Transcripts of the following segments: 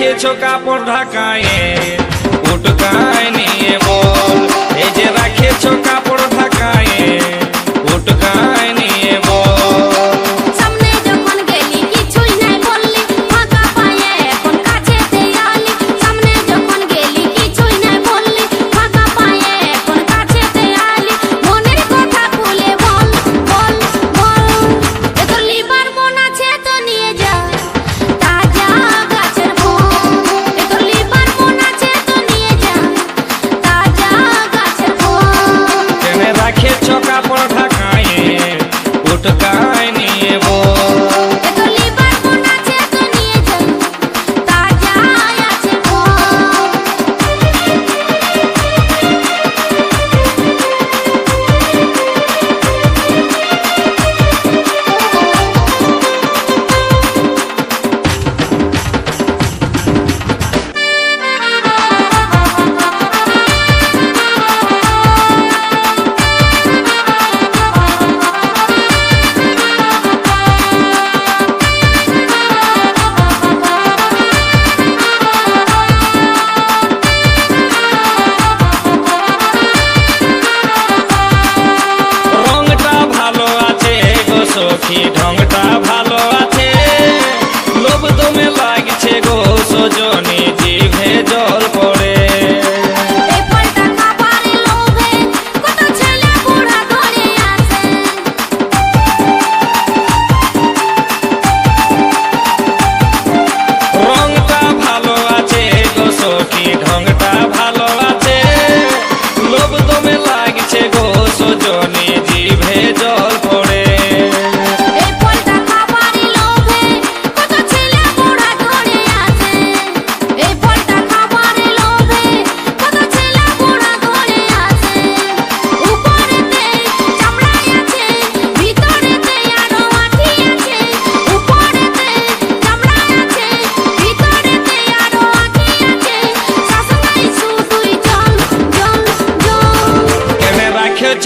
রেখেছো কাপড় ঢাকায় উটকায় নিয়ে বল। এই যে রাখেছো কাপড় ঢাকায় উটকায় tocar.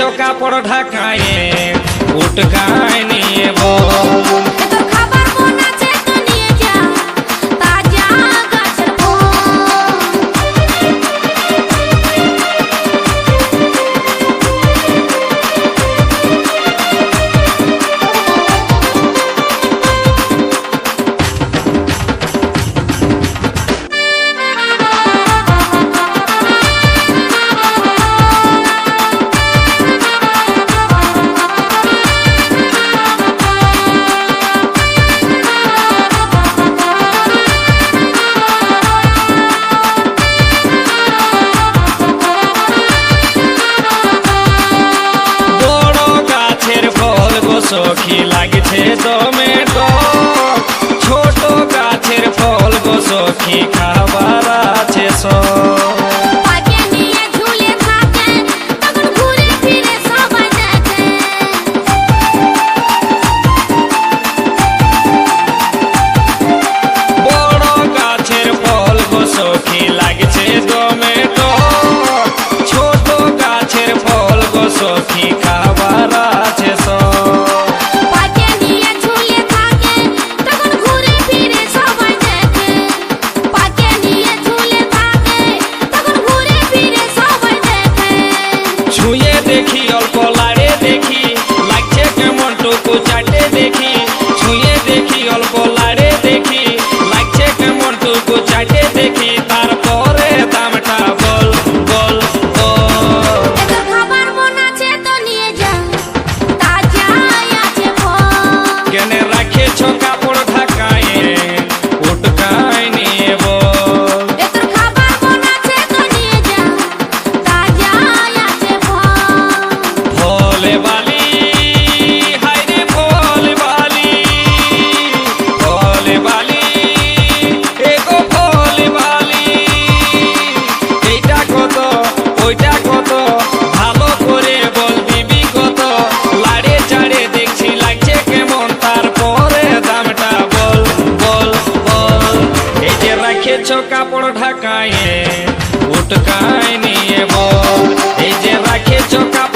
চোকা কাপড় ঢাকায় উটকায় আছে দম কাপড় ঢাকায় উটকায় নিয়ে বল এই যে রাখেছ কাপড়